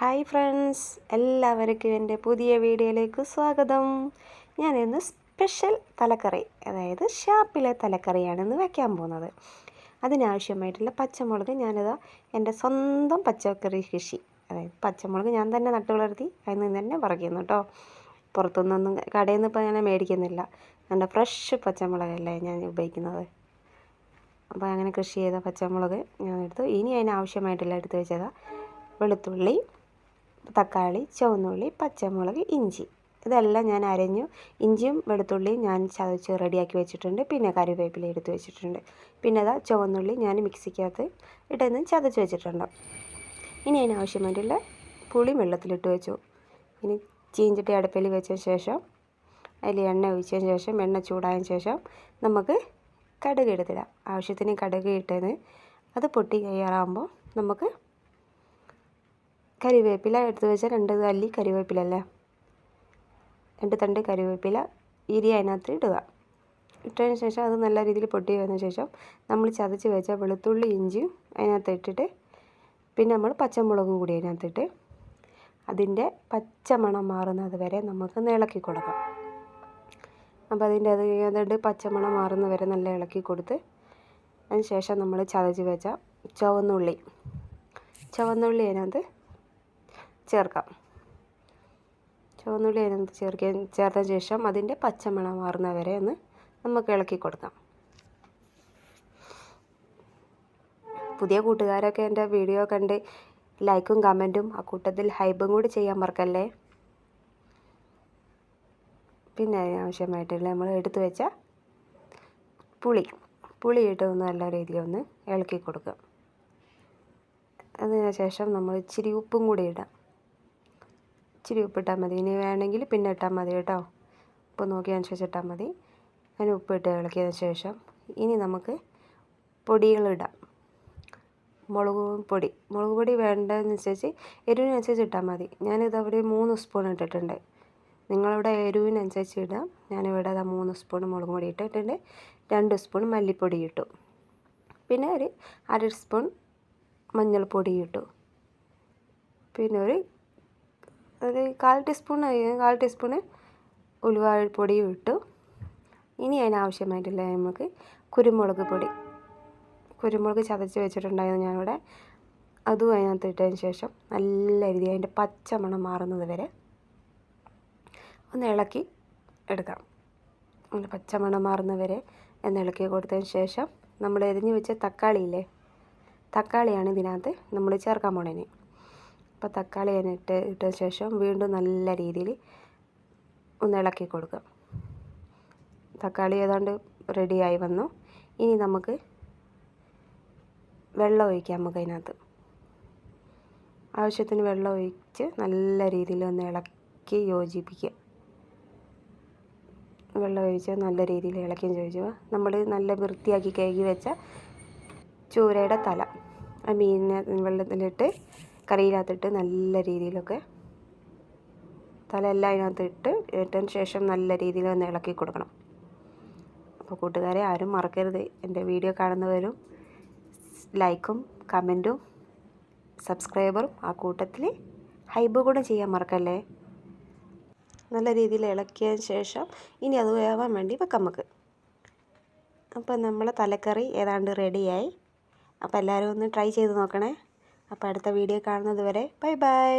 Hi friends എല്ലാവർക്കും എന്റെ പുതിയ വീഡിയോയിലേക്ക് സ്വാഗതം. ഞാൻ ഇന്ന് സ്പെഷ്യൽ തലക്കറി അതായത് ഷാപ്പിലെ തലക്കറിയാണ് ഇന്ന് വയ്ക്കാൻ പോകുന്നത്. അതിനാവശ്യമായിട്ടുള്ള പച്ചമുളക് ഞാനിതാ എന്റെ സ്വന്തം പച്ചക്കറി കൃഷി അതായത് പച്ചമുളക് ഞാൻ തന്നെ നട്ടു വളർത്തി അതിൽ നിന്ന് തന്നെ പറിക്കുന്നു കേട്ടോ പുറത്തുനിന്നൊന്നും കടയിൽ നിന്ന് ഇപ്പോൾ ഞാൻ മേടിക്കുന്നില്ല. എന്റെ ഫ്രഷ് പച്ചമുളകല്ലേ ഞാൻ ഉപയോഗിക്കുന്നത്. അപ്പോൾ അങ്ങനെ കൃഷി ചെയ്ത പച്ചമുളക് ഞാൻ എടുത്തു. ഇനി അതിനാവശ്യമായിട്ടുള്ള എടുത്ത് വെച്ചതാണ് വെളുത്തുള്ളി തക്കാളി ചുവന്നുള്ളി പച്ചമുളക് ഇഞ്ചി. ഇതെല്ലാം ഞാൻ അരഞ്ഞു ഇഞ്ചിയും വെളുത്തുള്ളിയും ഞാൻ ചതച്ച് റെഡിയാക്കി വെച്ചിട്ടുണ്ട്. പിന്നെ കറിവേപ്പില എടുത്ത് വെച്ചിട്ടുണ്ട്. പിന്നെ അതാ ചുവന്നുള്ളി ഞാൻ മിക്സിക്കകത്ത് ഇട്ടെന്ന് ചതച്ച് വെച്ചിട്ടുണ്ട്. ഇനി അതിന് ആവശ്യമായിട്ടുള്ള പുളി വെള്ളത്തിലിട്ട് വെച്ചു. ഇനി ചീഞ്ചട്ടി അടുപ്പിൽ വെച്ച ശേഷം അതിൽ എണ്ണ ഒഴിച്ചതിന് ശേഷം എണ്ണ ചൂടായതിന് ശേഷം നമുക്ക് കടുക് എടുത്തിടാം. ആവശ്യത്തിന് കടുക് ഇട്ടത് അത് പൊട്ടി കയ്യാറാകുമ്പോൾ നമുക്ക് കരിവേപ്പില എടുത്ത് വെച്ച രണ്ട് തല്ലി കരിവേപ്പില അല്ലേ? രണ്ട് തണ്ട് കരിവേപ്പില ഇരി അതിനകത്ത് ഇടുക. ഇട്ടതിന് ശേഷം അത് നല്ല രീതിയിൽ പൊട്ടി വന്ന ശേഷം നമ്മൾ ചതച്ച് വെച്ച വെളുത്തുള്ളി ഇഞ്ചിയും അതിനകത്ത് ഇട്ടിട്ട് പിന്നെ നമ്മൾ പച്ചമുളകും കൂടി അതിനകത്തിട്ട് അതിന്റെ പച്ചമണം മാറുന്നത് വരെ നമുക്ക് ഇളക്കി കൊടുക്കാം. അപ്പോൾ അതിന്റെ അത് അതുകൊണ്ട് പച്ചമണം മാറുന്ന വരെ നല്ല ഇളക്കി കൊടുത്ത് അതിന് ശേഷം നമ്മൾ ചതച്ച് വെച്ച ചുവന്നുള്ളി. ചുവന്നുള്ളി അതിനകത്ത് ചേർക്കാം. ചുവന്നുള്ളി അതിനകത്ത് ചേർക്കാൻ ചേർത്ത ശേഷം അതിന്റെ പച്ചമണം മാറുന്ന വരെ ഒന്ന് നമുക്ക് ഇളക്കി കൊടുക്കാം. പുതിയ കൂട്ടുകാരൊക്കെ എന്റെ വീഡിയോ കണ്ട് ലൈക്കും കമന്റും ആ കൂട്ടത്തിൽ ഹൈബും കൂടി ചെയ്യാൻ മറക്കല്ലേ? പിന്നെ അതിനാവശ്യമായിട്ടുള്ള നമ്മൾ എടുത്തു വെച്ച പുളി പുളി ഇട്ട് ഒന്ന് നല്ല രീതിയിൽ ഒന്ന് ഇളക്കി കൊടുക്കുക അതിനുശേഷം നമ്മൾ ഇച്ചിരി ഉപ്പും കൂടി ഇടാം. ഇച്ചിരി ഉപ്പിട്ടാൽ മതി. ഇനി വേണമെങ്കിൽ പിന്നെ ഇട്ടാൽ മതി കേട്ടോ. ഉപ്പ് നോക്കി അനുസരിച്ച് ഇട്ടാൽ മതി. അതിന് ഉപ്പിട്ട് ഇളക്കിയതിന് ശേഷം ഇനി നമുക്ക് പൊടികളിടാം മുളക് പൊടി. മുളക് പൊടി വേണ്ടതനുസരിച്ച് എരിവിനനുസരിച്ച് ഇട്ടാൽ മതി. ഞാനിത് അവിടെ മൂന്ന് സ്പൂൺ ഇട്ടിട്ടുണ്ട്. നിങ്ങളിവിടെ എരിവിനനുസരിച്ച് ഇടാം. ഞാനിവിടെ അതാ മൂന്ന് സ്പൂൺ മുളക് പൊടി ഇട്ടിട്ടുണ്ട്. രണ്ട് സ്പൂൺ മല്ലിപ്പൊടി ഇട്ടു. പിന്നെ ഒരു അര സ്പൂൺ മഞ്ഞൾപ്പൊടി ഇട്ടു. പിന്നെ ഒരു ഒരു കാൽ ടീസ്പൂൺ കാൽ ടീസ്പൂണ് ഉലുവാപ്പൊടിയും ഇട്ടു. ഇനി അതിനാവശ്യമായിട്ടുള്ള നമുക്ക് കുരുമുളക് പൊടി. കുരുമുളക് ചതച്ച് വെച്ചിട്ടുണ്ടായിരുന്നു ഞാനിവിടെ. അതും അതിനകത്ത് ഇട്ടതിന് ശേഷം നല്ല രീതിയിൽ അതിന്റെ പച്ചമണം മാറുന്നത് വരെ ഒന്ന് ഇളക്കി എടുക്കാം അതിന്റെ പച്ചമണം മാറുന്നത് വരെ ഒന്ന് ഇളക്കി കൊടുത്തതിന് ശേഷം നമ്മൾ എരിഞ്ഞു വെച്ച തക്കാളിയില്ലേ? തക്കാളിയാണ് ഇതിനകത്ത് നമ്മൾ ചേർക്കാൻ പോണേന് അപ്പോൾ തക്കാളി ഇട്ട് ഇട്ട ശേഷം വീണ്ടും നല്ല രീതിയിൽ ഒന്ന് ഇളക്കി കൊടുക്കുക തക്കാളി ഏതാണ്ട് റെഡിയായി വന്നു. ഇനി നമുക്ക് വെള്ളം ഒഴിക്കാം നമുക്ക് അതിനകത്ത്. ആവശ്യത്തിന് വെള്ളം ഒഴിച്ച് നല്ല രീതിയിൽ ഒന്ന് ഇളക്കി യോജിപ്പിക്കുക. വെള്ളം ഒഴിച്ച് നല്ല രീതിയിൽ ഇളക്കിയും ചോദിച്ചു നമ്മൾ നല്ല വൃത്തിയാക്കി കഴുകി വെച്ച ചൂരയുടെ തല ആ മീനിനെ വെള്ളത്തിലിട്ട് കറിയിനകത്തിട്ട് നല്ല രീതിയിലൊക്കെ തല എല്ലാം അതിനകത്ത് ഇട്ട് ഇട്ടതിന് ശേഷം നല്ല രീതിയിൽ ഒന്ന് ഇളക്കി കൊടുക്കണം. അപ്പോൾ കൂട്ടുകാരെ ആരും മറക്കരുത്. എന്റെ വീഡിയോ കാണുന്നവരും ലൈക്കും കമന്റും സബ്സ്ക്രൈബറും ആ കൂട്ടത്തിൽ ഹൈബ് കൂടെ ചെയ്യാൻ മറക്കല്ലേ? നല്ല രീതിയിൽ ഇളക്കിയതിന് ശേഷം ഇനി അത് വേവാൻ വേണ്ടി വെക്കാം നമുക്ക്. അപ്പം നമ്മളെ തലക്കറി ഏതാണ്ട് റെഡിയായി അപ്പോൾ എല്ലാവരും ഒന്ന് ട്രൈ ചെയ്ത് നോക്കണേ. അപ്പോൾ അടുത്ത വീഡിയോ കാണുന്നത് വരെ ബൈ ബൈ